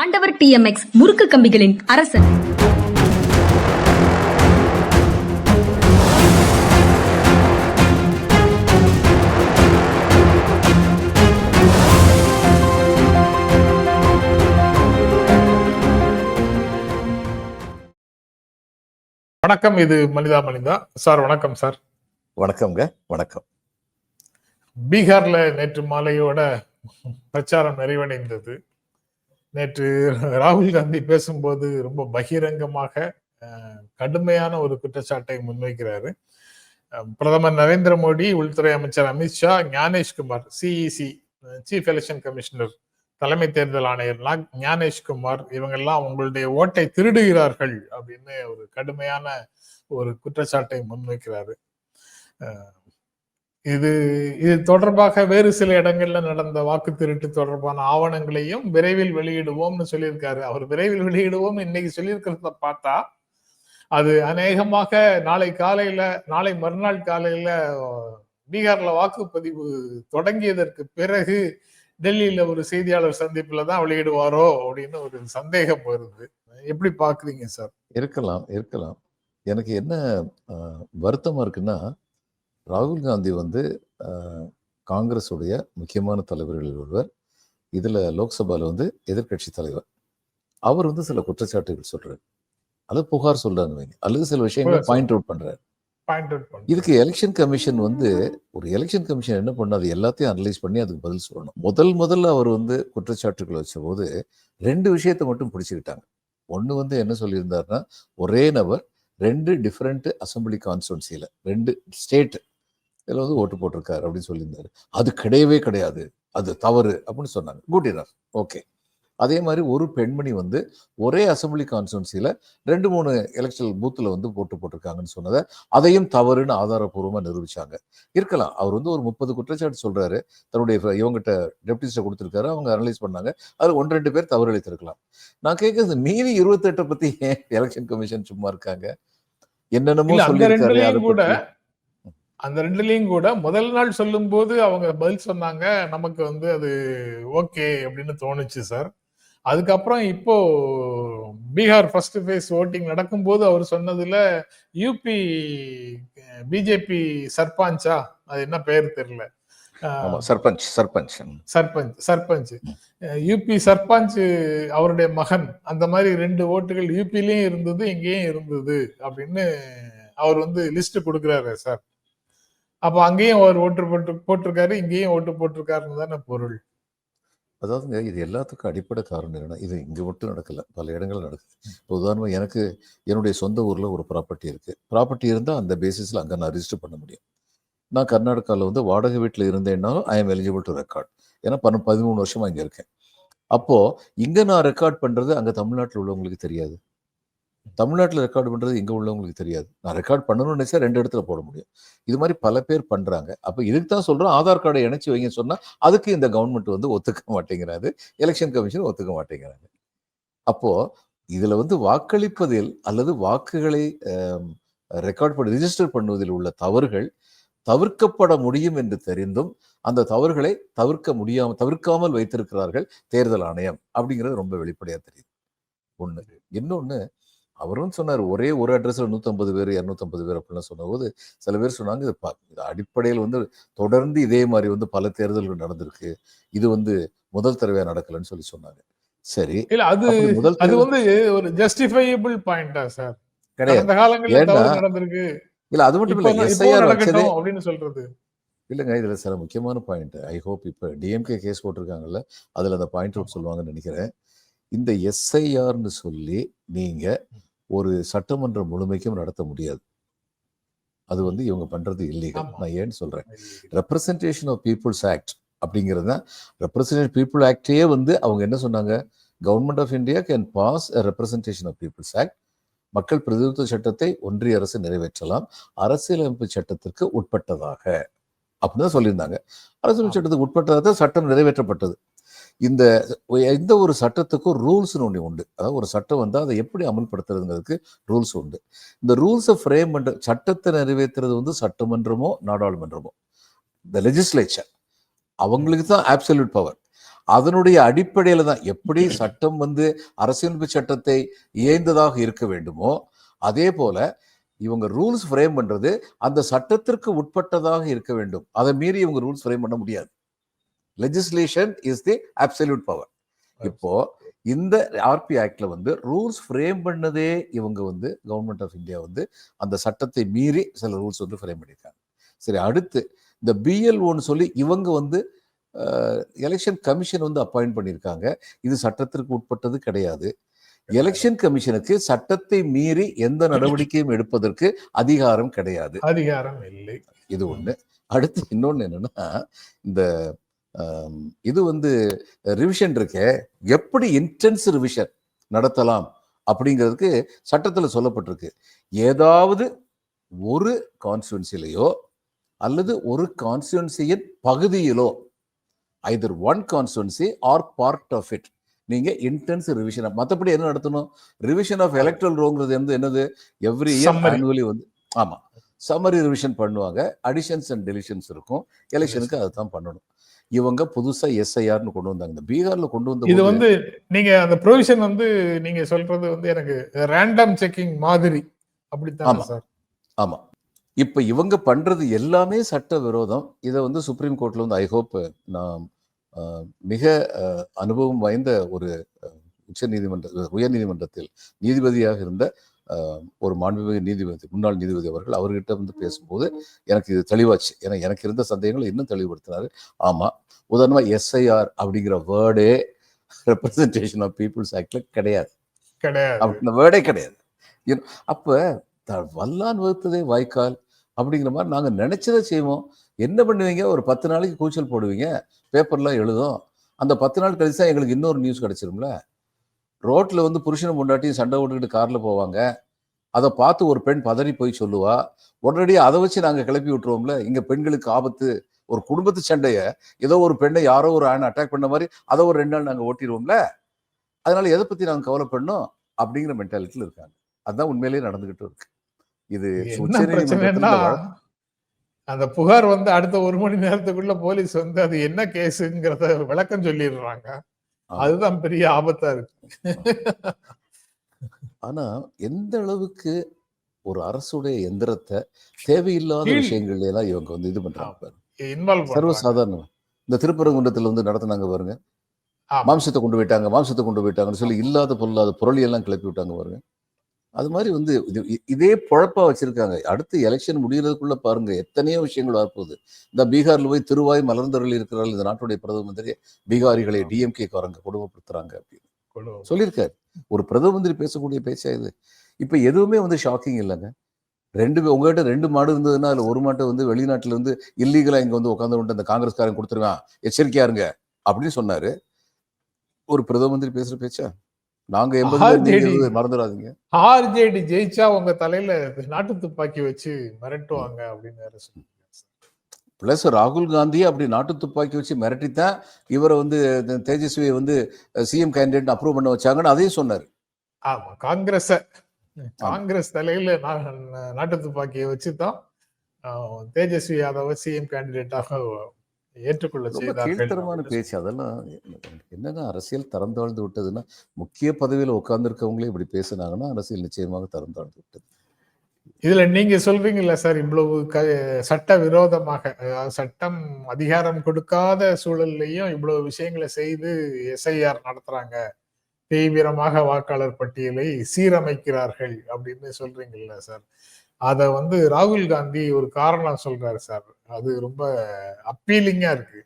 ஆண்டவர் டிஎம்எக்ஸ் முறுக்கு கம்பிகளின் அரசன். வணக்கம் இது மனிதா மனிதா. சார் வணக்கம் சார். வணக்கம்ங்க வணக்கம். பீகார்ல நேற்று மாலையோட பிரச்சாரம் நிறைவடைந்தது. நேற்று ராகுல் காந்தி பேசும்போது ரொம்ப பகிரங்கமாக கடுமையான ஒரு குற்றச்சாட்டை முன்வைக்கிறாரு. பிரதமர் நரேந்திர மோடி உள்துறை அமைச்சர் Amit Shah Gyanesh Kumar CEC chief election commissioner தலைமை தேர்தல் ஆணையர் ஞானேஷ்குமார் இவங்கெல்லாம் உங்களுடைய ஓட்டை திருடுகிறார்கள் அப்படின்னு ஒரு கடுமையான ஒரு குற்றச்சாட்டை முன்வைக்கிறாரு. இது இது தொடர்பாக வேறு சில இடங்கள்ல நடந்த வாக்கு திருட்டு தொடர்பான ஆவணங்களையும் விரைவில் வெளியிடுவோம்னு சொல்லியிருக்காரு. அவர் விரைவில் வெளியிடுவோம் இன்னைக்கு சொல்லியிருக்கிறத பார்த்தா அது அநேகமாக நாளை காலையில நாளை மறுநாள் காலையில பீகார்ல வாக்குப்பதிவு தொடங்கியதற்கு பிறகு டெல்லியில ஒரு செய்தியாளர் சந்திப்புல தான் வெளியிடுவாரோ அப்படின்னு ஒரு சந்தேகம் வருது. எப்படி பாக்குறீங்க சார்? இருக்கலாம் இருக்கலாம். எனக்கு என்ன வருத்தமா இருக்குன்னா ராகுல் காந்தி வந்து காங்கிரஸுடைய முக்கியமான தலைவர்களில் ஒருவர். இதுல லோக்சபால வந்து எதிர்க்கட்சி தலைவர். அவர் வந்து சில குற்றச்சாட்டுகள் சொல்றாரு. அல்லது புகார் சொல்றாங்க வைங்க. அல்லது சில விஷயங்களை பாயிண்ட் அவுட் பண்றாரு. இதுக்கு எலெக்ஷன் கமிஷன் வந்து ஒரு எலெக்ஷன் கமிஷன் என்ன பண்ண அது எல்லாத்தையும் அனலைஸ் பண்ணி அதுக்கு பதில் சொல்லணும். முதல் முதல்ல அவர் வந்து குற்றச்சாட்டுகள் வச்சபோது ரெண்டு விஷயத்தை மட்டும் பிடிச்சுக்கிட்டாங்க. ஒன்று வந்து என்ன சொல்லியிருந்தாருன்னா ஒரே நபர் ரெண்டு டிஃப்ரெண்ட் அசம்பிளி கான்ஸ்டுவன்சியில் ரெண்டு ஸ்டேட் இதில் வந்து ஓட்டு போட்டிருக்காரு அப்படின்னு சொல்லியிருந்தாரு. அது கிடையவே கிடையாது. அது தவறு அப்படின்னு சொன்னாங்க. குட் இனஃப் ஓகே அதே மாதிரி ஒரு பெண்மணி வந்து ஒரே அசம்பிளி கான்ஸ்டுவன்சியில் ரெண்டு மூணு எலெக்ஷன் பூத்தில் வந்து போட்டு போட்டிருக்காங்கன்னு சொன்னதை அதையும் தவறுன்னு ஆதாரப்பூர்வமா நிரூபிச்சாங்க. இருக்கலாம். அவர் வந்து ஒரு முப்பது குற்றச்சாட்டு சொல்றாரு. தன்னுடைய இவங்ககிட்ட டெப்டிஸ்ட கொடுத்துருக்காரு. அவங்க அனலைஸ் பண்ணாங்க. அதுல ஒன்று ரெண்டு பேர் தவறு அளித்திருக்கலாம் நான் கேட்கறது மீதி இருபத்தெட்டை பத்தி ஏன் எலெக்ஷன் கமிஷன் சும்மா இருக்காங்க? என்னென்னமோ சொல்லியிருக்காரு அதை கூட அந்த ரெண்டுலயும் கூட முதல் நாள் சொல்லும்போது அவங்க பதில் சொன்னாங்க நமக்கு வந்து அது ஓகே அப்படின்னு தோணுச்சு சார். அதுக்கப்புறம் இப்போ பீகார் ஃபர்ஸ்ட் ஃபேஸ் ஓட்டிங் நடக்கும்போது அவர் சொன்னதுல யூபி பிஜேபி சர்பஞ்சா? அது என்ன பெயர் தெரியல. சர்பஞ்ச் சர்பஞ்ச். சர்பஞ்ச் சர்பஞ்ச். யூபி சர்பஞ்ச் அவருடைய மகன். அந்த மாதிரி ரெண்டு ஓட்டுகள் யூபிலையும் இருந்தது இங்கேயும் இருந்தது அப்படின்னு அவர் வந்து லிஸ்ட் கொடுக்குறாரு சார். அப்ப அங்கேயும் அவர் ஓட்டு போட்டு போட்டிருக்காரு இங்கேயும் ஓட்டு போட்டிருக்காருன்னு தானே பொருள். அதாவதுங்க இது எல்லாத்துக்கும் அடிப்படை காரணம் என்னன்னா இது இங்கே மட்டும் நடக்கல பல இடங்கள் நடக்குது. இப்போ உதாரணமாக எனக்கு என்னுடைய சொந்த ஊரில் ஒரு ப்ராப்பர்ட்டி இருக்குது ப்ராப்பர்ட்டி இருந்தால் அந்த பேசிஸில் அங்கே நான் ரிஜிஸ்டர் பண்ண முடியும். நான் கர்நாடகாவில் வந்து வாடகை வீட்டில் இருந்தேன்னாலும் I am eligible to record ஏன்னா பன்ன பதிமூணு வருஷமாக இங்கே இருக்கேன். அப்போது இங்கே நான் ரெக்கார்ட் பண்ணுறது அங்கே தமிழ்நாட்டில் உள்ளவங்களுக்கு தெரியாது. தமிழ்நாட்டில் ரெக்கார்டு பண்ணுறது இங்கே உள்ளவங்களுக்கு தெரியாது. நான் ரெக்கார்ட் பண்ணணும்னு நினைச்சா ரெண்டு இடத்துல போட முடியும். இது மாதிரி பல பேர் பண்ணுறாங்க அப்போ இதுக்கு தான் சொல்கிறோம் ஆதார் கார்டை இணைச்சி வைங்க சொன்னால் அதுக்கு இந்த கவர்மெண்ட் வந்து ஒத்துக்க மாட்டேங்கிறாரு. எலெக்ஷன் கமிஷன் ஒத்துக்க மாட்டேங்கிறாங்க. அப்போது இதில் வந்து வாக்களிப்பதில் அல்லது வாக்குகளை ரெக்கார்ட் பண்ணி ரிஜிஸ்டர் பண்ணுவதில் உள்ள தவறுகள் தவிர்க்கப்பட முடியும் என்று தெரிந்தும் அந்த தவறுகளை தவிர்க்க முடியாமல் தவிர்க்காமல் வைத்திருக்கிறார்கள் தேர்தல் ஆணையம். அப்படிங்கிறது ரொம்ப வெளிப்படையாக தெரியுது. ஒன்று இன்னொன்று அவரும் சொன்னார் ஒரே ஒரு அட்ரஸ்ல 150 பேர் 250 பேர் அப்படிலாம் சொன்னபோது சில பேர் சொன்னாங்க இது ப- இது அடிப்படையில் வந்து தொடர்ந்து இதே மாதிரி வந்து பல தேர்தல்கள் நடந்திருக்கு இது வந்து முதல் தடவையா நடக்கலன்னு சொல்லி சொன்னாங்க. சரி இல்ல அது முதல் அது வந்து ஒரு ஜஸ்டிஃபையபிள் பாயிண்டா சார் கிடையாது. நடந்திருக்கு. இல்ல அது மட்டும் இல்ல எஸ்ஐஆர் வச்சதே அப்படின்னு சொல்றது. இல்லைங்க இதுல சில முக்கியமான பாயிண்ட் ஐ ஹோப் இப்ப டிஎம்கே கேஸ் போட்டிருக்காங்கல்ல அதுல அந்த பாயிண்ட் அவுட் சொல்லுவாங்கன்னு நினைக்கிறேன். இந்த எஸ்ஐஆர்னு சொல்லி நீங்க ஒரு சட்டமன்றம் முழுமைக்கும் நடத்த முடியாது. அது வந்து இவங்க பண்றது இல்லீகல். நான் ஏன்னு சொல்றேன்? ரெப்ரசன்டேஷன் ஆஃப் பீப்புள்ஸ் ஆக்ட் அப்படிங்கிறது தான். ரெப்ரசன்டேட் பீப்புள் ஆக்டே வந்து அவங்க என்ன சொன்னாங்க? Government of India can pass representation of people's act மக்கள் பிரதிநிதித்துவ சட்டத்தை ஒன்றிய அரசு நிறைவேற்றலாம். அரசியலமைப்பு சட்டத்திற்கு உட்பட்டதாக அப்படின்னு தான் சொல்லியிருந்தாங்க. அரசியலமைப்பு சட்டத்துக்கு உட்பட்டதாக தான் சட்டம் நிறைவேற்றப்பட்டது. இந்த எந்த ஒரு சட்டத்துக்கும் ரூல்ஸ்னு ஒன்று உண்டு. அதாவது ஒரு சட்டம் வந்தால் அதை எப்படி அமல்படுத்துறதுங்கிறதுக்கு ரூல்ஸ் உண்டு. இந்த ரூல்ஸை ஃப்ரேம் பண்ற சட்டத்தை நிறைவேற்றுறது வந்து சட்டமன்றமோ நாடாளுமன்றமோ? இந்த லெஜிஸ்லேச்சர் அவங்களுக்கு தான் ஆப்சல்யூட் பவர் அதனுடைய அடிப்படையில தான் எப்படி சட்டம் வந்து அரசியலமைப்பு சட்டத்தை இயைந்ததாக இருக்க வேண்டுமோ அதே போல இவங்க ரூல்ஸ் ஃப்ரேம் பண்றது அந்த சட்டத்திற்கு உட்பட்டதாக இருக்க வேண்டும். அதை மீறி இவங்க ரூல்ஸ் ஃப்ரேம் பண்ண முடியாது. Legislation is the absolute power இப்போ இந்த ஆர்பி ஆக்ட்ல வந்து ரூல்ஸ் ஃப்ரேம் பண்ணதே இவங்க வந்து கவர்மெண்ட் ஆஃப் இந்தியா வந்து அந்த சட்டத்தை மீறி சில ரூல்ஸ் வந்து ஃப்ரேம் பண்ணியிருக்காங்க. சரி அடுத்து இந்த பிஎல்ஓன்னு சொல்லி இவங்க வந்து எலெக்ஷன் கமிஷன் வந்து அப்பாயிண்ட் பண்ணியிருக்காங்க. இது சட்டத்திற்கு உட்பட்டது கிடையாது. எலெக்ஷன் கமிஷனுக்கு சட்டத்தை மீறி எந்த நடவடிக்கையும் எடுப்பதற்கு அதிகாரம் கிடையாது. அதிகாரம் இல்லை. இது ஒண்ணு. அடுத்து இன்னொன்னு என்னன்னா இந்த இது வந்து ரிவிஷன் இருக்கே. எப்படி இன்டென்ஸ் ரிவிஷன் நடத்தலாம் அப்படிங்கிறதுக்கு சட்டத்துல சொல்லப்பட்டிருக்கு. ஏதாவது ஒரு கான்ஸ்டுவன்சிலையோ அல்லது ஒரு கான்ஸ்டுவன்சியின் பகுதியிலோ either one constituency or part of it நீங்க இன்டென்ஸ் ரிவிஷன் மற்றபடி என்ன நடத்தணும்? ரிவிஷன் ஆஃப் எலக்ட்ரல் ரோங்கிறது வந்து என்னது? Every year. ஆனுவலி வந்து ஆமா. சம்மரி ரிவிஷன் பண்ணுவாங்க. அடிஷன்ஸ் அண்ட் டெலிஷன்ஸ் இருக்கும். எலெக்ஷனுக்கு அதை தான் பண்ணணும். இவங்க புதுசா எஸ்ஐஆர்னு கொண்டு வந்தாங்க. இந்த பீகார்ல கொண்டு வந்த இது வந்து நீங்க அந்த ப்ரொவிஷன் வந்து நீங்க சொல்றது வந்து எனக்கு ரேண்டம் செக்கிங் மாதிரி. அப்படித்தான். சார்? ஆமா. இப்ப இவங்க பண்றது எல்லாமே சட்ட விரோதம் இதை வந்து சுப்ரீம் கோர்ட்ல வந்து ஐ ஹோப் நான் மிக அனுபவம் வாய்ந்த ஒரு உச்ச நீதிமன்ற உயர் நீதிமன்றத்தில் நீதிபதியாக இருந்த ஒரு மாண்புமிகு நீதிபதி முன்னாள் நீதிபதி அவர்கள் அவர்கிட்ட வந்து பேசும்போது எனக்கு இது தெளிவாச்சு. ஏன்னா எனக்கு இருந்த சந்தேகங்களை இன்னும் தெளிவுபடுத்தினாரு. ஆமா உதாரணமா எஸ்ஐஆர் அப்படிங்கிற வேர்டே ரெப்ரசன்டேஷன் ஆஃப் பீப்புள்ஸ் ஆக்ட்ல கிடையாது. கிடையாது. வேர்டே கிடையாது. அப்ப வல்லான் வகுத்ததே வாய்க்கால் அப்படிங்கிற மாதிரி நாங்க நினைச்சதை செய்வோம். என்ன பண்ணுவீங்க? ஒரு பத்து நாளைக்கு கூச்சல் போடுவீங்க. பேப்பர்லாம் எழுதும். அந்த பத்து நாள் கழிச்சு தான் எங்களுக்கு இன்னொரு நியூஸ் கிடைச்சிரும்ல? ரோட்ல வந்து புருஷனும் பொண்டாட்டியும் சண்டை போட்டுக்கிட்டு கார்ல போவாங்க. அதை பார்த்து ஒரு பெண் பதறி போய் சொல்லுவா. உடனடியாக அதை வச்சு நாங்க கிளப்பி விட்டுருவோம்ல. இங்க பெண்களுக்கு ஆபத்து. ஒரு குடும்பத்து சண்டைய. ஏதோ ஒரு பெண்ணை யாரோ ஒரு ஆண் அட்டாக் பண்ண மாதிரி அதை ஒரு ரெண்டு நாள் நாங்க ஓட்டிடுவோம்ல அதனால எதை பத்தி நாங்க கவலைப்படணும்? அப்படிங்கிற மென்டாலிட்டியில் இருக்காங்க. அதுதான் உண்மையிலேயே நடந்துகிட்டு இருக்கு. இது அந்த புகார் வந்து அடுத்த ஒரு மணி நேரத்துக்குள்ள போலீஸ் வந்து அது என்ன கேஸுங்கிறத விளக்கம் சொல்லிடுறாங்க. அதுதான் பெரிய ஆபத்தா இருக்கு. ஆனா எந்த அளவுக்கு ஒரு அரசுடைய எந்திரத்தை தேவையில்லாத விஷயங்கள்ல எல்லாம் இவங்க வந்து இது பண்றாங்க சர்வசாதாரணம். இந்த திருப்பரங்குன்றத்துல வந்து நடத்துனாங்க பாருங்க. மாம்சத்தை கொண்டு போயிட்டாங்க மாம்சத்தை கொண்டு போயிட்டாங்கன்னு சொல்லி இல்லாத பொருளாத பொருளை எல்லாம் கிளப்பி விட்டாங்க பாருங்க. அது மாதிரி வந்து இது பொழப்பா வச்சிருக்காங்க. அடுத்து எலெக்ஷன் முடியறதுக்குள்ள பாருங்க எத்தனையோ விஷயங்கள் வரப்போகுது. இந்த பீகார்ல போய் திருவாய் மலர்ந்தவர்கள் இருக்கிறார்கள் இந்த நாட்டுடைய பிரதம மந்திரி பீகாரிகளை டிஎம்கே காரங்க கொடுமைப்படுத்துறாங்க அப்படின்னு. சொல்லியிருக்காரு. ஒரு பிரதம மந்திரி பேசக்கூடிய பேச்சா இது? இப்ப எதுவுமே வந்து ஷாக்கிங் இல்லைங்க. ரெண்டு உங்ககிட்ட ரெண்டு மாடு இருந்ததுன்னா அதுல ஒரு மாட்டை வந்து வெளிநாட்டுல இருந்து இல்லீகலா இங்க வந்து உட்காந்து அந்த காங்கிரஸ்காரன் கொடுத்துருவான் எச்சரிக்கையா இருங்க அப்படின்னு சொன்னாரு. ஒரு பிரதம மந்திரி பேசுற பேச்சா? நாங்க எண்பது மறந்துடாதீங்க. ஆர்ஜேடி ஜெயிச்சா உங்க தலையில நாட்டு துப்பாக்கி வச்சு மிரட்டுவாங்க அப்படின்னு பிளஸ் ராகுல் காந்தி அப்படி நாட்டு துப்பாக்கி வச்சு மிரட்டித்தான் இவரை வந்து தேஜஸ்வியை வந்து சிஎம் கேண்டிடேட் அப்ரூவ் பண்ண வச்சாங்கன்னு அதையும் சொன்னாரு. ஆமா காங்கிரஸ. காங்கிரஸ் தலையில நாட்டு துப்பாக்கியை வச்சுதான் ஆஹ், தேஜஸ்வி யாதவ சிஎம் கேண்டிடேட்டாக ஏற்றுக்கொள்ள கீழ்த்தரமான பேச்சு. அதெல்லாம் என்னங்க அரசியல் தரம் தாழ்ந்து விட்டதுன்னா முக்கிய பதவியில உட்கார்ந்துருக்கவங்களே இப்படி பேசுனாங்கன்னா அரசியல் நிச்சயமாக தரம் தாழ்ந்து விட்டது. இதுல நீங்க சொல்றீங்கல்ல சார் இவ்வளவு க சட்ட விரோதமாக சட்டம் அதிகாரம் கொடுக்காத சூழல்லையும் இவ்வளவு விஷயங்களை செய்து எஸ்ஐஆர் நடத்துறாங்க. தீவிரமாக வாக்காளர் பட்டியலை சீரமைக்கிறார்கள் அப்படின்னு சொல்றீங்கல்ல சார். அத வந்து ராகுல் காந்தி ஒரு காரணம் சொல்றாரு சார். அது ரொம்ப அப்பீலிங்கா இருக்கு.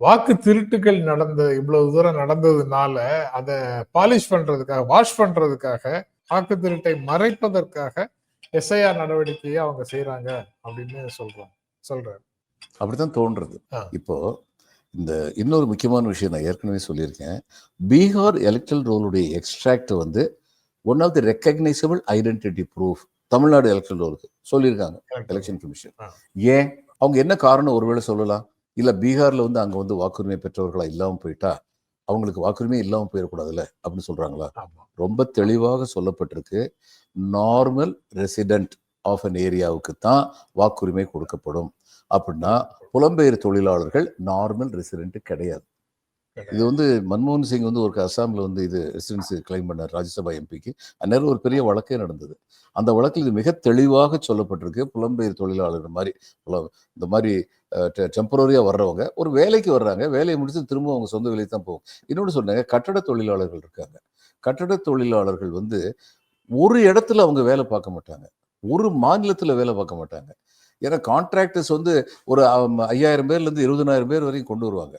வாக்கு திருட்டுகள் நடந்த இவ்வளவு தூரம் நடந்ததுனால அதை பாலிஷ் பண்றதுக்காக வாஷ் பண்றதுக்காக வாக்கு திருட்டை மறைப்பதற்காக எஸ்ஐஆர் நடவடிக்கையை அவங்க செய்யறாங்க அப்படின்னு சொல்றோம் சொல்றாரு. அப்படித்தான் தோன்றது ஆ. இப்போ இந்த இன்னொரு முக்கியமான விஷயம் நான் ஏற்கனவே சொல்லியிருக்கேன். பீகார் எலக்ட்ரல் ரோலுடைய எக்ஸ்ட்ராக்ட் வந்து one of the recognisable identity proof Tamil Nadu electoral ரோலுக்கு சொல்லியிருக்காங்க எலெக்ஷன் கமிஷன். ஏன்? அவங்க என்ன காரணம்? ஒருவேளை சொல்லலாம். இல்ல பீகார்ல வந்து அங்க வந்து வாக்குரிமை பெற்றவர்களா இல்லாம போயிட்டா அவங்களுக்கு வாக்குரிமை இல்லாம போயிடக்கூடாதுல்ல அப்படின்னு சொல்றாங்களா? ஆமா. ரொம்ப தெளிவாக சொல்லப்பட்டிருக்கு. நார்மல் ரெசிடென்ட் ஆஃப் அன் ஏரியாவுக்கு தான் வாக்குரிமை கொடுக்கப்படும். அப்படின்னா புலம்பெயர் தொழிலாளர்கள் நார்மல் ரெசிடென்ட் கிடையாது. இது வந்து மன்மோகன் சிங் வந்து ஒரு அஸ்ஸாமில் வந்து இது ரெசிடென்சி கிளைம் பண்ணார் ராஜ்யசபா எம்பிக்கு. அந்நேரம் ஒரு பெரிய வழக்கே நடந்தது. அந்த வழக்கில் இது மிக தெளிவாக சொல்லப்பட்டிருக்கு. புலம்பெயர் தொழிலாளர்கள் மாதிரி இந்த மாதிரி டெம்பரரியாக வர்றவங்க ஒரு வேலைக்கு வர்றாங்க. வேலையை முடிச்சு திரும்ப அவங்க சொந்த வேலைக்கு தான் போகும். இன்னொன்று சொன்னாங்க கட்டட தொழிலாளர்கள் இருக்காங்க. கட்டட தொழிலாளர்கள் வந்து ஒரு இடத்துல அவங்க வேலை பார்க்க மாட்டாங்க. ஒரு மாநிலத்தில் வேலை பார்க்க மாட்டாங்க. ஏன்னா கான்ட்ராக்டர்ஸ் வந்து ஒரு ஐயாயிரம் பேர்லேருந்து இருபதனாயிரம் பேர் வரைக்கும் கொண்டு வருவாங்க.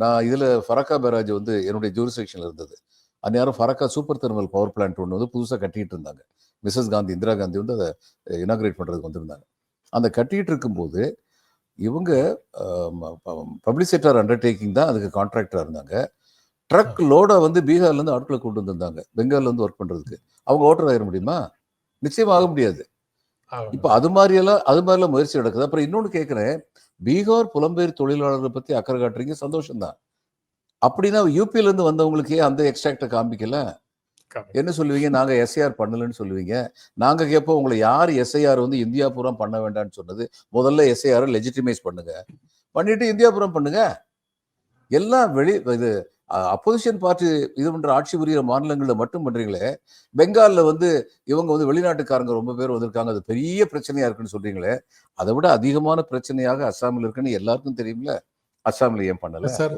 நான் இதில் ஃபரக்கா பேராஜ் வந்து என்னுடைய ஜூரிஸ்டிக்ஷனில் இருந்தது. அந்நேரம் Farakka super thermal power plant ஒன்று வந்து புதுசாக கட்டிட்டு இருந்தாங்க. மிஸ்ஸஸ் காந்தி இந்திரா காந்தி வந்து அதை இனாகிரேட் பண்ணுறதுக்கு வந்திருந்தாங்க. அந்த கட்டிட்டு இருக்கும்போது இவங்க பப்ளிக் செக்டர் அண்டர்டேக்கிங் தான் அதுக்கு கான்ட்ராக்டராக இருந்தாங்க. ட்ரக் லோடை வந்து பீகார்லேருந்து ஆட்களை கொண்டு வந்திருந்தாங்க. பெங்கால்லேருந்து ஒர்க் பண்ணுறதுக்கு அவங்க ஓட்டர் ஆயிட முடியுமா? நிச்சயமா ஆக முடியாது. இப்போ அது மாதிரியெல்லாம் அது மாதிரிலாம் முயற்சி நடக்குது. அப்புறம் இன்னொன்று கேட்குறேன் பீகார் புலம்பெயர் தொழிலாளர்களை பற்றி அக்கறை காட்டுறீங்க சந்தோஷம்தான். அப்படின்னா யூபியில இருந்து வந்தவங்களுக்கு அந்த எக்ஸ்ட்ராக்டை காமிக்கல? காமி. என்ன சொல்லுவீங்க? நாங்க எஸ்ஐஆர் பண்ணலன்னு சொல்லுவீங்க. நாங்க கேட்போம் உங்களை யார் எஸ்ஐஆர் வந்து இந்தியா பூரா பண்ண வேண்டாம்னு சொன்னது? முதல்ல எஸ்ஐஆர் லெஜிட்டிமைஸ் பண்ணுங்க. பண்ணிட்டு இந்தியா பூரா பண்ணுங்க. எல்லாம் வெளி இது அப்போசிஷன் பார்ட்டி இது பண்ணுற ஆட்சி புரிகிற மாநிலங்களில் மட்டும் பண்ணுறீங்களே பெங்காலில் வந்து இவங்க வந்து வெளிநாட்டுக்காரங்க ரொம்ப பேர் வந்திருக்காங்க அது பெரிய பிரச்சனையாக இருக்குன்னு சொல்கிறீங்களே அதை விட அதிகமான பிரச்சனையாக அஸ்ஸாமில் இருக்குன்னு எல்லாருக்கும் தெரியும்ல அஸ்ஸாமில் ஏன் பண்ணல? சார்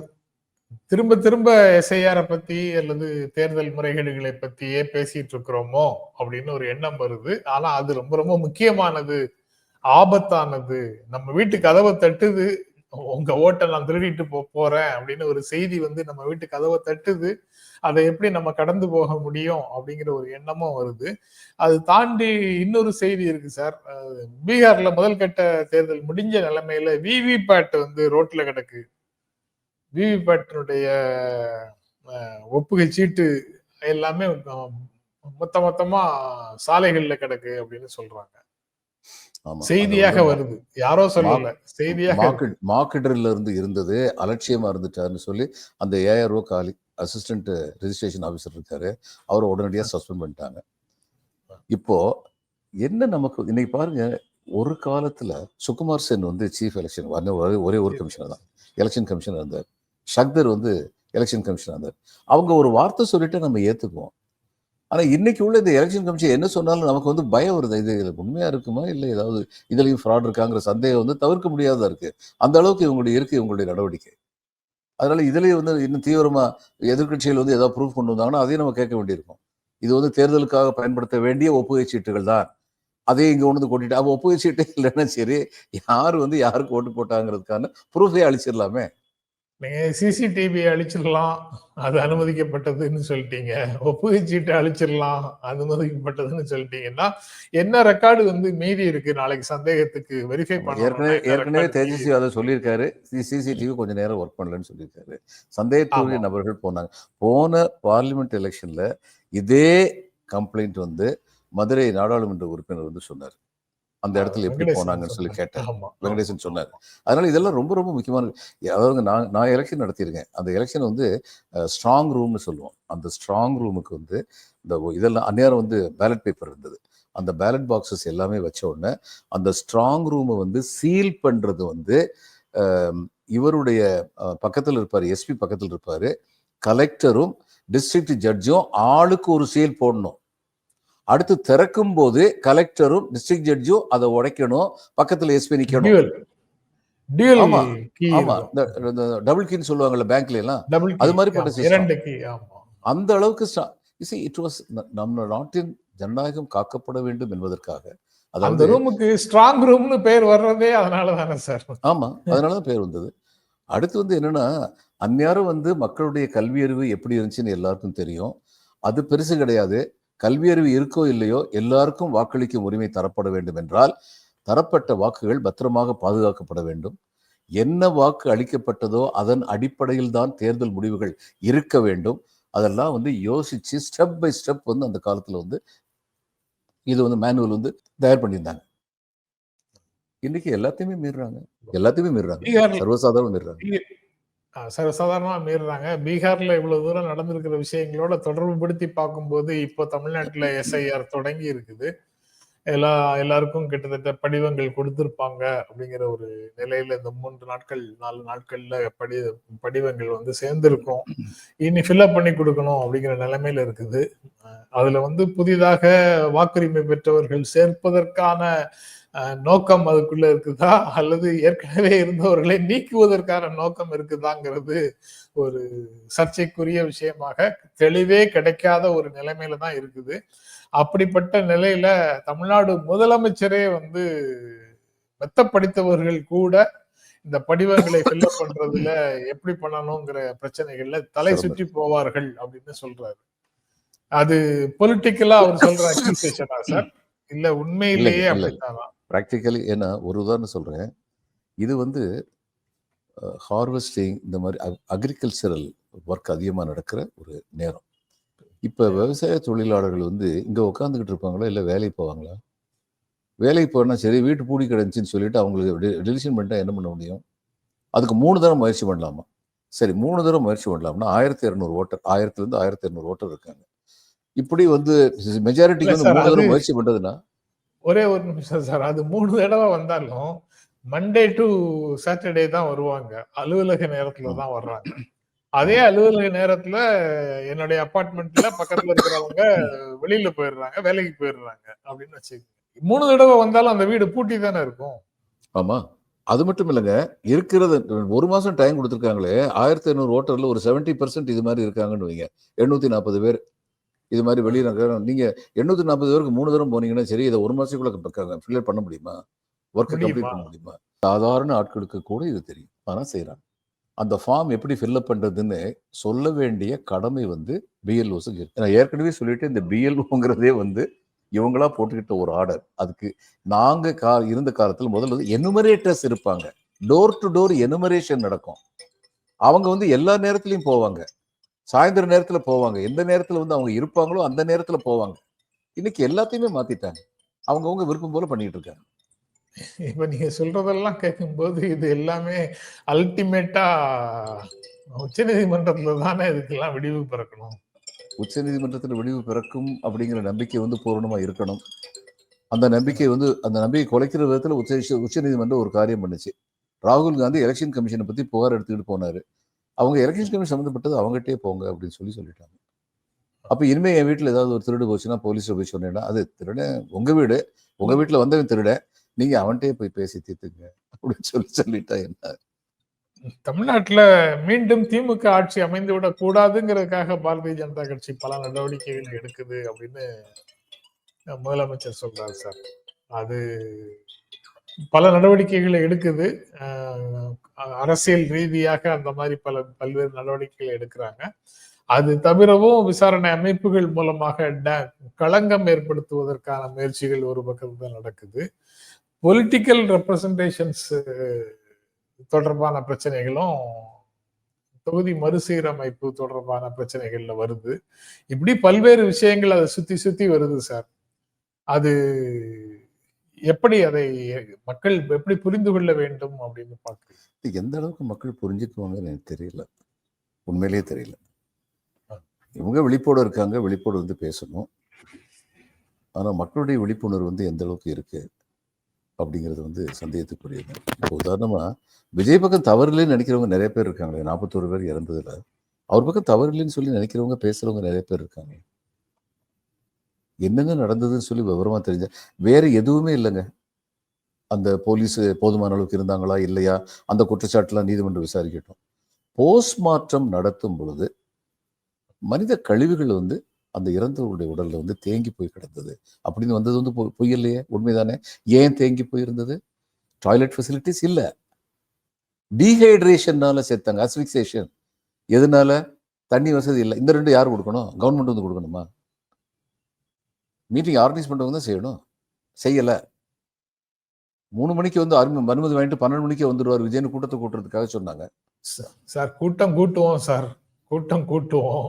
திரும்ப திரும்ப எஸ்ஐஆரை பத்தி அல்லது தேர்தல் முறைகேடுகளை பத்தியே பேசிட்டு இருக்கிறோமோ அப்படின்னு ஒரு எண்ணம் வருது. ஆனா அது ரொம்ப ரொம்ப முக்கியமானது ஆபத்தானது. நம்ம வீட்டு கதவை தட்டுது உங்க ஓட்டை நான் திருடிட்டு போ போறேன் அப்படின்னு ஒரு செய்தி வந்து நம்ம வீட்டு கதவை தட்டுது. அதை எப்படி நம்ம கடந்து போக முடியும் அப்படிங்கிற ஒரு எண்ணமும் வருது. அது தாண்டி இன்னொரு செய்தி இருக்கு சார். பீகார்ல முதல் கட்ட தேர்தல் முடிஞ்ச நிலைமையில விவிபேட் வந்து ரோட்ல கிடக்கு. விவிபேட்டினுடைய ஒப்புகை சீட்டு எல்லாமே மொத்த மொத்தமா சாலைகள்ல கிடக்கு அப்படின்னு சொல்றாங்க. செய்தியாக வருது. யாரோ சொல்லல செய்தியாக மார்க்கெட்டர்ல இருந்து இருந்தது அலட்சியமா இருந்துட்டாருன்னு சொல்லி அந்த ஏஆர்ஓ காலி அசிஸ்டன்ட் ரெஜிஸ்ட்ரேஷன் ஆஃபீஸர் இருக்காரு. அவரை உடனடியாக சஸ்பெண்ட் பண்ணிட்டாங்க. இப்போ என்ன நமக்கு இன்னைக்கு பாருங்க ஒரு காலத்துல சுகுமார் சென் வந்து சீஃப் எலெக்ஷன் ஒரே ஒரே ஒரு கமிஷனர் தான். எலெக்ஷன் கமிஷனர் இருந்தார். ஷக்தர் வந்து எலெக்ஷன் கமிஷனர் இருந்தார் அவங்க ஒரு வார்த்தை சொல்லிட்டு நம்ம ஏத்துக்குவோம். ஆனால் இன்னைக்கு உள்ள இந்த எலெக்ஷன் கமிஷன் என்ன சொன்னாலும் நமக்கு வந்து பயம் வருது. இது இது உண்மையாக இருக்குமா? இல்லை ஏதாவது இதுலேயும் ஃப்ராட் இருக்காங்கிற சந்தேகம் வந்து தவிர்க்க முடியாததாக இருக்குது அந்த அளவுக்கு இவங்களுடைய இருக்குது இவங்களுடைய நடவடிக்கை. அதனால இதுலேயே வந்து இன்னும் தீவிரமாக எதிர்கட்சிகள் வந்து ஏதாவது ப்ரூஃப் கொண்டு வந்தாங்கன்னா அதையும் நம்ம கேட்க வேண்டியிருக்கும். இது வந்து தேர்தலுக்காக பயன்படுத்த வேண்டிய ஒப்புகை சீட்டுகள் தான். அதே இங்கே ஒன்று கொட்டிட்டு அப்போ ஒப்புகை சீட்டு இல்லைன்னா சரி யார் வந்து யாருக்கு ஓட்டு போட்டாங்கிறதுக்கான ப்ரூஃபே அழிச்சிடலாமே? நீங்க சிசிடிவி அழிச்சிடலாம் அது அனுமதிக்கப்பட்டதுன்னு சொல்லிட்டீங்க. ஒப்புகை சீட்டு அழிச்சிடலாம் அனுமதிக்கப்பட்டதுன்னு சொல்லிட்டீங்கன்னா என்ன ரெக்கார்டு வந்து மீதி இருக்கு? நாளைக்கு சந்தேகத்துக்கு வெரிஃபை ஏற்கனவே ஏற்கனவே தேஜஸ்வி அதை சொல்லியிருக்காரு. சிசிடிவி கொஞ்ச நேரம் ஒர்க் பண்ணலன்னு சொல்லியிருக்காரு. சந்தேகத்துக்குரிய. நபர்கள் போனாங்க. போன பார்லிமெண்ட் எலெக்ஷன்ல இதே கம்ப்ளைண்ட் வந்து மதுரை நாடாளுமன்ற உறுப்பினர் வந்து சொன்னார். அந்த இடத்துல எப்படி போனாங்கன்னு சொல்லி கேட்டார் ஆமா வெங்கடேசன் சொன்னார். அதனால இதெல்லாம் ரொம்ப ரொம்ப முக்கியமான அதாவது நான் நான் எலெக்ஷன் நடத்தியிருக்கேன். அந்த எலெக்ஷன் வந்து ஸ்ட்ராங் ரூம்னு சொல்லுவோம். அந்த ஸ்ட்ராங் ரூமுக்கு வந்து இந்த இதெல்லாம் அந்நேரம் வந்து பேலட் பேப்பர் இருந்தது. அந்த பேலட் பாக்ஸஸ் எல்லாமே வச்ச உடனே அந்த ஸ்ட்ராங் ரூமை வந்து சீல் பண்றது வந்து இவருடைய பக்கத்துல இருப்பாரு எஸ்பி பக்கத்துல இருப்பாரு கலெக்டரும் டிஸ்ட்ரிக்ட் ஜட்ஜும் ஆளுக்கு ஒரு சீல் போடணும். அடுத்து திறக்கும் போது கலெக்டரும் டிஸ்ட்ரிக்ட் ஜட்ஜும் அதை உடைக்கணும். பக்கத்துல எஸ்பி நிக்கணும். ஆமா, ஆமா. டபுள் கீன்னு சொல்லுவாங்கல்ல பேங்க்ல எல்லாம்? அது ஆமா அந்த அளவுக்கு இட் வாஸ் நம்ம நாட்டின் ஜனநாயகம் காக்கப்பட வேண்டும் என்பதற்காக. அந்த ரூமுக்கு ஸ்ட்ராங் ரூம்னு பேர் வர்றதே அதனால தானே சார். ஆமா அதனாலதான் பேர் வந்தது. அடுத்து வந்து என்னன்னா அந்நேரம் வந்து மக்களுடைய கல்வி அறிவு எப்படி இருந்துச்சுன்னு எல்லாருக்கும் தெரியும். அது பெருசு கிடையாது. கல்வி அறிவு இருக்கோ இல்லையோ எல்லாருக்கும் வாக்களிக்கும் உரிமை தரப்பட வேண்டும் என்றால் தரப்பட்ட வாக்குகள் பத்திரமாக பாதுகாக்கப்பட வேண்டும். என்ன வாக்கு அளிக்கப்பட்டதோ அதன் அடிப்படையில் தான் தேர்தல் முடிவுகள் இருக்க வேண்டும். அதெல்லாம் வந்து யோசிச்சு ஸ்டெப் பை ஸ்டெப் வந்து அந்த காலத்துல வந்து இது வந்து மேனுவல் வந்து தயார் பண்ணியிருந்தாங்க. இன்னைக்கு எல்லாத்தையுமே மீறுறாங்க. எல்லாத்தையுமே மீறுறாங்க. சர்வசாதாரணம் மீறுறாங்க. சர்வசாதாரணமாக மீறுறாங்க பீகாரில் இவ்வளோ தூரம் நடந்திருக்கிற விஷயங்களோட தொடர்பு படுத்தி பார்க்கும்போது இப்போ தமிழ்நாட்டில் எஸ்ஐஆர் தொடங்கி இருக்குது. எல்லா எல்லாருக்கும் கிட்டத்தட்ட படிவங்கள் கொடுத்துருப்பாங்க அப்படிங்கிற ஒரு நிலையில இந்த மூன்று நாட்கள் நாலு நாட்கள்ல படி படிவங்கள் வந்து சேர்ந்துருக்கும். இனி ஃபில்அப் பண்ணி கொடுக்கணும் அப்படிங்கிற நிலைமையில இருக்குது. அதுல வந்து புதிதாக வாக்குரிமை பெற்றவர்கள் சேர்ப்பதற்கான நோக்கம் அதுக்குள்ள இருக்குதா? அல்லது ஏற்கனவே இருந்தவர்களை நீக்குவதற்கான நோக்கம் இருக்குதாங்கிறது ஒரு சர்ச்சைக்குரிய விஷயமாக தெளிவே கிடைக்காத ஒரு நிலைமையில தான் இருக்குது. அப்படிப்பட்ட நிலையில தமிழ்நாடு முதலமைச்சரே வந்து மெத்த படித்தவர்கள் கூட இந்த படிவங்களை ஃபில்அப் பண்றதுல எப்படி பண்ணணுங்கிற பிரச்சனைகள்ல தலை சுற்றி போவார்கள் அப்படின்னு சொல்றாரு. அது பொலிட்டிக்கலா அவர் சொல்ற அக்யூசேஷனா சார் இல்ல உண்மையிலேயே. அப்படித்தானா? ப்ராக்டிக்கலி ஏன்னா ஒரு உதாரணம் சொல்கிறேன் இது வந்து ஹார்வெஸ்டிங் இந்த மாதிரி அக்ரிகல்ச்சரல் ஒர்க் அதிகமாக நடக்கிற ஒரு நேரம். இப்போ விவசாய தொழிலாளர்கள் வந்து இங்கே உட்காந்துக்கிட்டு இருப்பாங்களா? இல்லை வேலைக்கு போவாங்களா? வேலைக்கு போனால் சரி வீட்டு பூடி கிடந்துச்சின்னு சொல்லிட்டு அவங்களுக்கு டெலிஷன் பண்ணிட்டா என்ன பண்ண முடியும்? அதுக்கு மூணு தடவை முயற்சி பண்ணலாமா? சரி மூணு தடவை முயற்சி பண்ணலாம்னா ஆயிரத்தி இரநூறு ஓட்டர் ஆயிரத்துலேருந்து ஆயிரத்தி இரநூறு ஓட்டர் இருக்காங்க. இப்படி வந்து மெஜாரிட்டிக்கு வந்து மூணு அது- முயற்சி பண்ணுறதுன்னா ஒரே ஒரு நிமிஷம் சார். அது மூணு தடவை வந்தாலும் மண்டே டு சாட்டர்டே தான் வருவாங்க. அலுவலக நேரத்துல தான் வர்றாங்க. அதே அலுவலக நேரத்துல என்னுடைய அபார்ட்மெண்ட்ல பக்கத்துல இருக்கிறவங்க வெளியில போயிடுறாங்க வேலைக்கு போயிடுறாங்க அப்படின்னு வச்சுக்கோங்க. மூணு தடவை வந்தாலும் அந்த வீடு பூட்டி தானே இருக்கும். ஆமா. அது மட்டும் இல்லைங்க. இருக்கிறது ஒரு மாசம் டைம் கொடுத்துருக்காங்களே. ஆயிரத்தி ஐநூறு ஓட்டர்ல ஒரு 70% பர்சன்ட் இது மாதிரி இருக்காங்கன்னு வைங்க. எண்ணூத்தி நாற்பது பேர். இது மாதிரி வெளியில இருக்காங்க. நீங்க எண்ணூத்தி நாற்பது பேருக்கு மூணு தடவை போனீங்கன்னா சரி இதை ஒரு மாசத்துக்குள்ள ஃபில்லர் பண்ண முடியுமா? Work complete? பண்ண முடியுமா? சாதாரண ஆட்களுக்கு கூட இது தெரியும். ஆனா செய்றாங்க. அந்த ஃபார்ம் எப்படி ஃபில்அப் பண்றதுன்னு சொல்ல வேண்டிய கடமை வந்து பிஎல்ஓஸுக்கு இருக்கு. நான் ஏற்கனவே சொல்லிட்டு இந்த பிஎல்ஓங்கிறதே வந்து இவங்களா போட்டுக்கிட்ட ஒரு ஆர்டர் அதுக்கு நாங்க கா இருந்த காலத்துல முதல்ல எனுமரேட்டர்ஸ் இருப்பாங்க. டோர் டு டோர் எனுமரேஷன் நடக்கும். அவங்க வந்து எல்லா நேரத்துலயும் போவாங்க. சாயந்தர நேரத்துல போவாங்க. எந்த நேரத்துல வந்து அவங்க இருப்பாங்களோ அந்த நேரத்துல போவாங்க. இன்னைக்கு எல்லாத்தையுமே மாத்திட்டாங்க. அவங்கவங்க விருப்பம் போல பண்ணிட்டு இருக்காங்க. இப்ப நீங்க சொல்றதெல்லாம் கேட்கும்போது இது எல்லாமே அல்டிமேட்டா உச்ச நீதிமன்றத்துல தானே இதுக்கெல்லாம் விடிவு பிறக்கணும். உச்ச நீதிமன்றத்தில் விடிவு பிறக்கும் அப்படிங்கிற நம்பிக்கை வந்து பூரணமா இருக்கணும். அந்த நம்பிக்கை வந்து அந்த நம்பிக்கை குலைக்கிற விதத்துல உச்ச உச்ச நீதிமன்றம் ஒரு காரியம் பண்ணுச்சு. ராகுல் காந்தி எலெக்ஷன் கமிஷனை பத்தி புகார் எடுத்துக்கிட்டு போனாரு. அவங்க எலெக்ஷன் கமிஷன் சம்மந்தப்பட்டது அவங்ககிட்டயே போங்க அப்படின்னு சொல்லி சொல்லிட்டாங்க. அப்ப இனிமே என் வீட்டுல ஏதாவது ஒரு திருடு போச்சுன்னா போலீஸ்ல போய் சொன்னேன்னா அது திருடன் உங்க வீடு உங்க வீட்டுல வந்தவன் திருட நீங்க அவன்கிட்டயே போய் பேசி தீர்த்துங்க அப்படின்னு சொல்லி சொல்லிட்டா என்ன? தமிழ்நாட்டுல மீண்டும் திமுக ஆட்சி அமைந்து விடக் கூடாதுங்கிறதுக்காக பாரதிய ஜனதா கட்சி பல நடவடிக்கைகள் எடுக்குது அப்படின்னு முதலமைச்சர் சொல்றாரு சார். அது பல நடவடிக்கைகளை எடுக்குது. அரசியல் ரீதியாக அந்த மாதிரி பல பல்வேறு நடவடிக்கைகளை எடுக்கிறாங்க. அது தவிரவும் விசாரணை அமைப்புகள் மூலமாக ட- களங்கம் ஏற்படுத்துவதற்கான முயற்சிகள் ஒரு பக்கத்துல நடக்குது. பொலிட்டிக்கல் ரெப்ரசன்டேஷன்ஸ் தொடர்பான பிரச்சனைகளும் தொகுதி மறுசீரமைப்பு தொடர்பான பிரச்சனைகள்ல வருது. இப்படி பல்வேறு விஷயங்கள் அதை சுத்தி சுத்தி வருது சார். அது எப்படி அதை மக்கள் எப்படி புரிந்து கொள்ள வேண்டும் அப்படின்னு பார்க்கிறேன் இது எந்த அளவுக்கு மக்கள் புரிஞ்சுக்குவாங்கன்னு எனக்கு தெரியல. உண்மையிலேயே தெரியல. இவங்க விழிப்போடு இருக்காங்க விழிப்போடு வந்து பேசணும். ஆனா மக்களுடைய விழிப்புணர்வு வந்து எந்த அளவுக்கு இருக்கு அப்படிங்கிறது வந்து சந்தேகத்துக்குரியது. இப்போ உதாரணமா விஜய் பக்கம் தவறு இல்லைன்னு நினைக்கிறவங்க நிறைய பேர் இருக்காங்களே நாற்பத்தோரு பேர் இறந்ததுல. அவர் பக்கம் தவறு இல்லைன்னு சொல்லி நினைக்கிறவங்க பேசுறவங்க நிறைய பேர் இருக்காங்க. என்னங்க நடந்ததுன்னு சொல்லி விவரமா தெரிஞ்ச வேற எதுவுமே இல்லைங்க. அந்த போலீஸ் போதுமான அளவுக்கு இருந்தாங்களா இல்லையா? அந்த குற்றச்சாட்டுலாம் நீதிமன்றம் விசாரிக்கட்டும். போஸ்ட்மார்ட்டம் நடத்தும் பொழுது மனித கழிவுகள் வந்து அந்த இறந்தவருடைய உடலில் வந்து தேங்கி போய் கிடந்தது. அப்படின்னு வந்தது வந்து பொய் இல்லையே உண்மைதானே? ஏன் தேங்கி போயிருந்தது? டாய்லெட் ஃபெசிலிட்டிஸ் இல்லை. டீஹைட்ரேஷன்னால செத்தாங்க அஸ்பிக்சேஷன் எதனால? தண்ணி வசதி இல்லை. இந்த ரெண்டு யார் கொடுக்கணும்? கவர்மெண்ட் வந்து கொடுக்கணுமா? மீட்டிங் ஆர்கனைஸ் பண்றவங்க தான் செய்யணும். செய்யல. மூணு மணிக்கு வந்து அனுமதி அனுமதி வாங்கிட்டு பன்னெண்டு மணிக்கு வந்துடுவார். விஜயன் கூட்டத்தை கூட்டுறதுக்காக சொன்னாங்க. சார் கூட்டம் கூட்டுவோம் சார். கூட்டம் கூட்டுவோம்.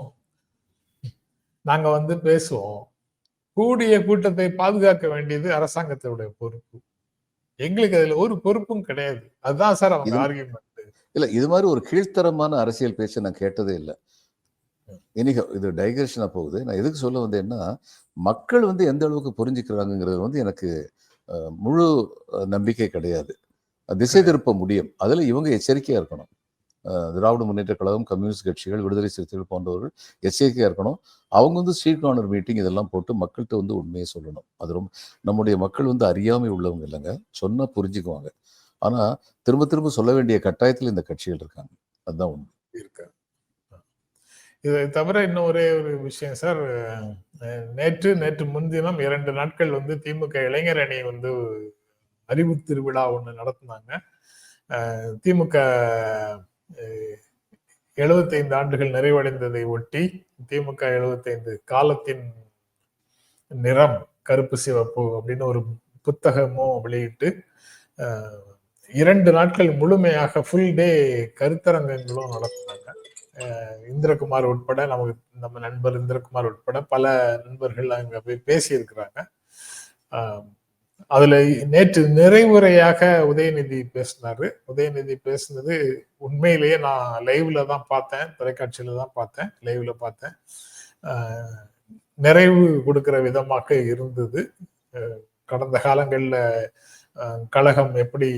நாங்க வந்து பேசுவோம். கூடிய கூட்டத்தை பாதுகாக்க வேண்டியது அரசாங்கத்தினுடைய பொறுப்பு. எங்களுக்கு அதுல ஒரு பொறுப்பும் கிடையாது. அதுதான் சார் அவங்க ஆர்கியூமெண்ட் இல்ல இது மாதிரி ஒரு கீழ்த்தரமான அரசியல் பேச்சை நான் கேட்டதே இல்லை. இன்னைக்கு இது டைகரேஷனாக போகுது. நான் எதுக்கு சொல்ல வந்தேன்னா மக்கள் வந்து எந்த அளவுக்கு புரிஞ்சுக்கிறாங்கங்கிறது வந்து எனக்கு முழு நம்பிக்கை கிடையாது. திசை திருப்ப முடியும். அதில் இவங்க எச்சரிக்கையாக இருக்கணும். திராவிட முன்னேற்ற கழகம் கம்யூனிஸ்ட் கட்சிகள் விடுதலை சிறுத்தைகள் போன்றவர்கள் எச்சரிக்கையாக இருக்கணும். அவங்க வந்து ஸ்ட்ரீட் கார்னர் மீட்டிங் இதெல்லாம் போட்டு மக்கள்கிட்ட வந்து உண்மையை சொல்லணும். அது ரொம்ப நம்முடைய மக்கள் வந்து அறியாமை உள்ளவங்க இல்லைங்க. சொன்னா புரிஞ்சுக்குவாங்க. ஆனால் திரும்ப திரும்ப சொல்ல வேண்டிய கட்டாயத்தில் இந்த கட்சிகள் இருக்காங்க. அதுதான் உண்மை. இருக்கு இதை தவிர இன்னும் ஒரே ஒரு விஷயம் சார். நேற்று நேற்று முன்தினம் இரண்டு நாட்கள் வந்து திமுக இளைஞர் அணி வந்து அறிவு திருவிழா ஒன்று நடத்தினாங்க. திமுக எழுபத்தைந்து ஆண்டுகள் நிறைவடைந்ததை ஒட்டி திமுக 75 காலத்தின் நிறம் கருப்பு சிவப்பு அப்படின்னு ஒரு புத்தகமும் வெளியிட்டு இரண்டு நாட்கள் முழுமையாக ஃபுல் டே கருத்தரங்கங்களும் நடத்தினாங்க. இந்திரகுமார் உட்பட நமக்கு நம்ம நண்பர் இந்திரகுமார் உட்பட பல நண்பர்கள் அங்க போய் பேசியிருக்கிறாங்க. அதுல நேற்று நிறைவுரையாக உதயநிதி பேசினாரு. உதயநிதி பேசினது உண்மையிலேயே நான் லைவ்ல தான் பார்த்தேன் தொலைக்காட்சியில தான் பார்த்தேன் லைவ்ல பார்த்தேன். நிறைவு கொடுக்கிற விதமாக இருந்தது. கடந்த காலங்களில் கழகம் எப்படி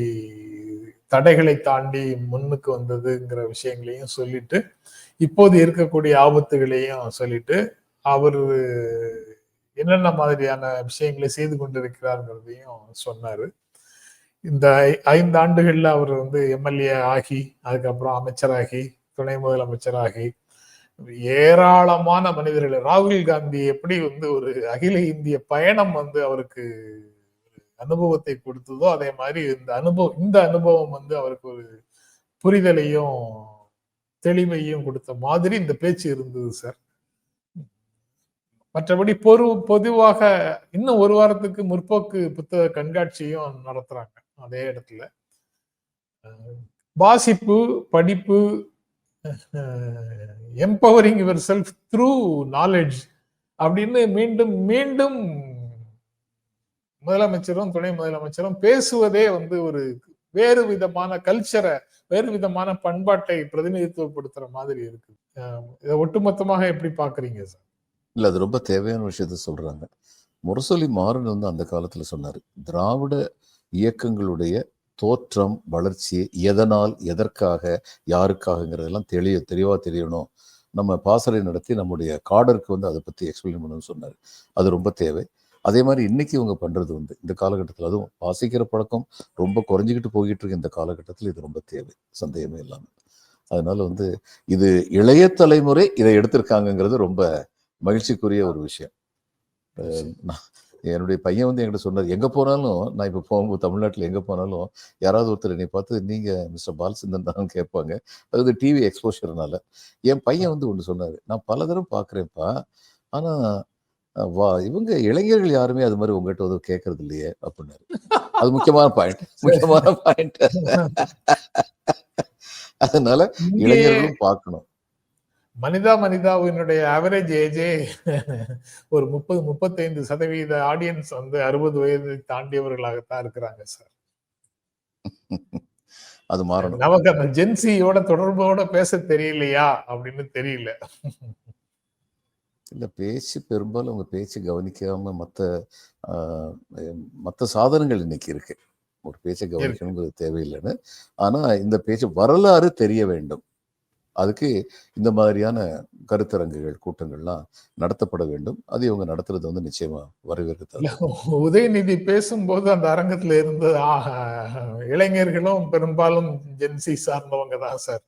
தடைகளை தாண்டி முன்னுக்கு வந்ததுங்கிற விஷயங்களையும் சொல்லிட்டு இப்போது இருக்கக்கூடிய ஆபத்துகளையும் சொல்லிட்டு அவர் என்னென்ன மாதிரியான விஷயங்களை செய்து கொண்டிருக்கிறாருங்கிறதையும் சொன்னாரு. இந்த ஐ- ஐந்து ஆண்டுகள்ல அவர் வந்து எம்எல்ஏ ஆகி அதுக்கப்புறம் அமைச்சராகி துணை முதலமைச்சராகி ஏராளமான மனிதர்கள் ராகுல் காந்தி எப்படி வந்து ஒரு அகில இந்திய பயணம் வந்து அவருக்கு அனுபவத்தை கொடுத்ததோ அதே மாதிரி இந்த அனுபவம் இந்த அனுபவம் வந்து அவருக்கு ஒரு புரிதலையும் தெளிவையும் கொடுத்த மாதிரி இந்த பேச்சு இருந்தது சார் மற்றபடி பொறு பொதுவாக இன்னும் ஒரு வாரத்துக்கு முற்போக்கு புத்தக கண்காட்சியும் நடத்துறாங்க அதே இடத்துல. வாசிப்பு படிப்பு empowering yourself through knowledge அப்படின்னு மீண்டும் மீண்டும் முதலமைச்சரும் துணை முதலமைச்சரும் பேசுவதே வந்து ஒரு வேறு விதமான கல்ச்சரை வேறு விதமான பண்பாட்டை பிரதிநிதித்துவப்படுத்துற மாதிரி இருக்கு. இதை ஒட்டுமொத்தமாக எப்படி பாக்குறீங்க சார்? இல்லை அது ரொம்ப தேவையான விஷயத்த சொல்றாங்க. முரசொலி மாறன் வந்து அந்த காலத்துல சொன்னார் திராவிட இயக்கங்களுடைய தோற்றம் வளர்ச்சி எதனால் எதற்காக யாருக்காகங்கிறதெல்லாம் தெளிய தெளிவாக தெரியணும். நம்ம பாசறை நடத்தி நம்முடைய காடருக்கு வந்து அதை பற்றி எக்ஸ்பிளைன் பண்ணணும்னு சொன்னார். அது ரொம்ப தேவை. அதே மாதிரி இன்னைக்கு இவங்க பண்றது வந்து இந்த காலகட்டத்தில் அதுவும் வாசிக்கிற பழக்கம் ரொம்ப குறைஞ்சிக்கிட்டு போய்கிட்டு இருக்கு இந்த காலகட்டத்தில். இது ரொம்ப தேவை. சந்தேகமே இல்லாமல் அதனால வந்து இது இளைய தலைமுறை இதை எடுத்திருக்காங்கங்கிறது ரொம்ப மகிழ்ச்சிக்குரிய ஒரு விஷயம். என்னுடைய பையன் வந்து என்கிட்ட சொன்னார் எங்க போனாலும் நான் இப்போ போகும்போது தமிழ்நாட்டில் எங்க போனாலும் யாராவது ஒருத்தர் என்னை பார்த்து நீங்க மிஸ்டர் பாலச்சந்திரன் தான் கேட்பாங்க. அது வந்து டிவி எக்ஸ்போஷர்னால. என் பையன் வந்து ஒன்று சொன்னாரு நான் பல தடவை பார்க்குறேன்ப்பா ஆனா அஹ், வா இவங்க இளைஞர்கள் யாருமே அது மாதிரி உங்ககிட்ட வந்து கேட்கறது இல்லையே அப்படின்னாரு. அது முக்கியமான பாயிண்ட் முக்கியமான பாயிண்ட் அதனால இளைஞர்களும் பார்க்கணும். மனிதா மனிதாவினுடைய ஆவரேஜ் ஏஜே ஒரு முப்பது முப்பத்தைந்து சதவீத ஆடியன்ஸ் வந்து அறுபது வயது தாண்டியவர்களாகத்தான் இருக்கிறாங்க சார். அது மாறணும். நமக்கு அந்த ஜென்சியோட தொடர்போட பேச தெரியலையா அப்படின்னு தெரியல. இல்ல பேச்சு பெரும்பாலும் உங்க பேச்சு கவனிக்காம மற்ற மற்ற சாதனங்கள் இன்னைக்கு இருக்கு. ஒரு பேச்சை கவனிக்கணுங்கிறது தேவையில்லைன்னு. ஆனா இந்த பேச்சு வரலாறு தெரிய வேண்டும். அதுக்கு இந்த மாதிரியான கருத்தரங்குகள் கூட்டங்கள்லாம் நடத்தப்பட வேண்டும். அது இவங்க நடத்துறது வந்து நிச்சயமா வரவேற்கத்தக்க உதயநிதி பேசும்போது அந்த அரங்கத்துல இருந்த ஆஹ், இளைஞர்களும் பெரும்பாலும் ஜென்சி சார்ந்தவங்க தான் சார்.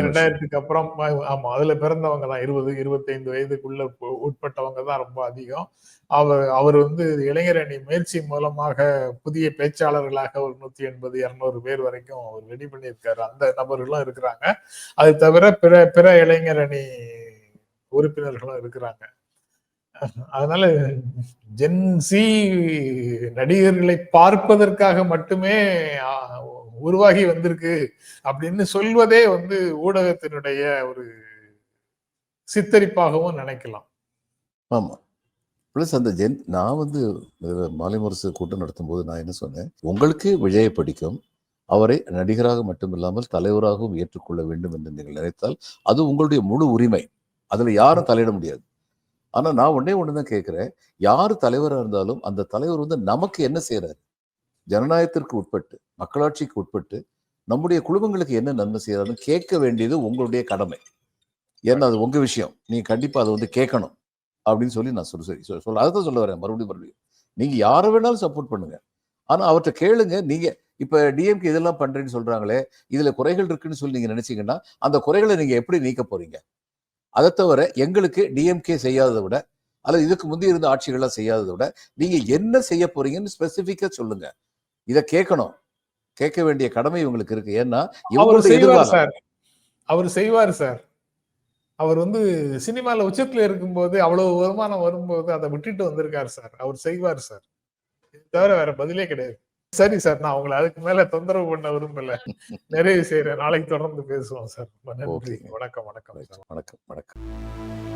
ரெண்டாயிரத்துக்கு அப்புறம் ஆமா அதுல பிறந்தவங்க தான். இருபது இருபத்தைந்து வயதுக்குள்ள உட்பட்டவங்க தான் ரொம்ப அதிகம். அவர் அவர் வந்து இளைஞர் அணி முயற்சி மூலமாக புதிய பேச்சாளர்களாக ஒரு நூத்தி எண்பது இருநூறு பேர் வரைக்கும் அவர் ரெடி பண்ணியிருக்காரு. அந்த நபர்களும் இருக்கிறாங்க. அது தவிர பிற பிற இளைஞர் அணி உறுப்பினர்களும் இருக்கிறாங்க. அதனால ஜென்சி நடிகர்களை பார்ப்பதற்காக மட்டுமே உருவாகி வந்திருக்கு அப்படின்னு சொல்வதே வந்து ஊடகத்தினுடைய ஒரு சித்தரிப்பாகவும் நினைக்கலாம். ஆமா. ப்ளஸ் அந்த ஜென் நான் வந்து மாலை முரசு கூட்டம் நடத்தும் போது நான் என்ன சொன்னேன்? உங்களுக்கு விஜயை பிடிக்கும். அவரை நடிகராக மட்டுமில்லாமல் தலைவராகவும் ஏற்றுக்கொள்ள வேண்டும் என்று நீங்கள் நினைத்தால் அது உங்களுடைய முழு உரிமை. அதில் யாரும் தலையிட முடியாது. ஆனால் நான் ஒன்னே ஒன்று தான் கேட்குறேன். யார் தலைவராக இருந்தாலும் அந்த தலைவர் வந்து நமக்கு என்ன செய்கிறார் ஜனநாயகத்திற்கு உட்பட்டு. மக்களாட்சிக்கு உட்பட்டு நம்முடைய குடும்பங்களுக்கு என்ன நன்மை செய்யறாருன்னு கேட்க வேண்டியது உங்களுடைய கடமை. ஏன்னா அது உங்க விஷயம். நீங்கள் கண்டிப்பா அதை வந்து கேட்கணும் அப்படின்னு சொல்லி நான் சொல்ல சரி சொல்ல அதான் சொல்ல வரேன் மறுபடியும் மறுபடியும். நீங்க யாரை வேணாலும் சப்போர்ட் பண்ணுங்க. ஆனா அவர்கிட்ட கேளுங்க. நீங்க இப்ப டிஎம்கே இதெல்லாம் பண்றேன்னு சொல்றாங்களே இதுல குறைகள் இருக்குன்னு சொல்லி நீங்க நினைச்சீங்கன்னா அந்த குறைகளை நீங்க எப்படி நீக்க போறீங்க? அதை தவிர எங்களுக்கு டிஎம்கே செய்யாததை விட அல்லது இதுக்கு முந்தைய இருந்த ஆட்சிகள்லாம் செய்யாததை விட நீங்க என்ன செய்ய போறீங்கன்னு ஸ்பெசிஃபிக்காக சொல்லுங்க. இதை கேட்கணும். கேட்க வேண்டிய கடமை உங்களுக்கு இருக்கு. ஏன்னா இவங்களுடைய செய்வார் எதிர்காலம். சார். அவர் செய்வார் சார். அவர் வந்து சினிமால உச்சத்துல இருக்கும்போது அவ்வளவு வருமானம் வரும்போது அதை விட்டுட்டு வந்திருக்காரு சார். அவர் செய்வார் சார். இது தவிர வேற பதிலே கிடையாது. சரி சார் நான் உங்களை அதுக்கு மேல தொந்தரவு பண்ண விரும்பல. நிறைவு செய்யறேன் நாளைக்கு தொடர்ந்து பேசுவோம் சார். நன்றி. வணக்கம் வணக்கம் வணக்கம் வணக்கம்.